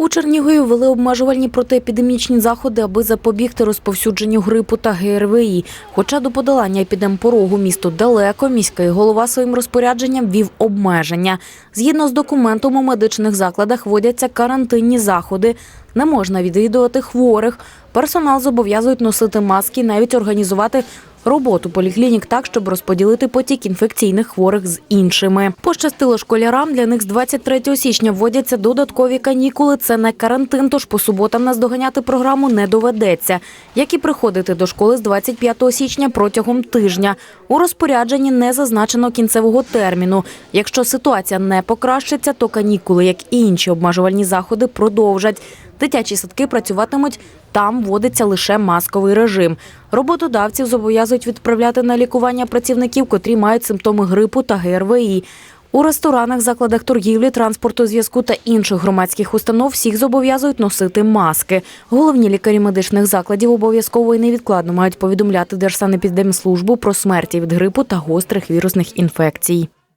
У Чернігові ввели обмежувальні протиепідемічні заходи, аби запобігти розповсюдженню грипу та ГРВІ. Хоча до подолання епідемпорогу місту далеко, міський голова своїм розпорядженням вів обмеження. Згідно з документом, у медичних закладах вводяться карантинні заходи. Не можна відвідувати хворих. Персонал зобов'язують носити маски, навіть організувати роботу поліклінік так, щоб розподілити потік інфекційних хворих з іншими. Пощастило школярам. Для них з 23 січня вводяться додаткові канікули. Це не карантин, тож по суботам наздоганяти програму не доведеться. Як і приходити до школи з 25 січня протягом тижня. У розпорядженні не зазначено кінцевого терміну. Якщо ситуація не покращиться, то канікули, як і інші обмежувальні заходи, продовжать. Дитячі садки працюватимуть. Там вводиться лише масковий режим. Роботодавців зобов'язують відправляти на лікування працівників, котрі мають симптоми грипу та ГРВІ. У ресторанах, закладах торгівлі, транспорту, зв'язку та інших громадських установ всіх зобов'язують носити маски. Головні лікарі медичних закладів обов'язково і невідкладно мають повідомляти Держсанепідемслужбу про смерті від грипу та гострих вірусних інфекцій.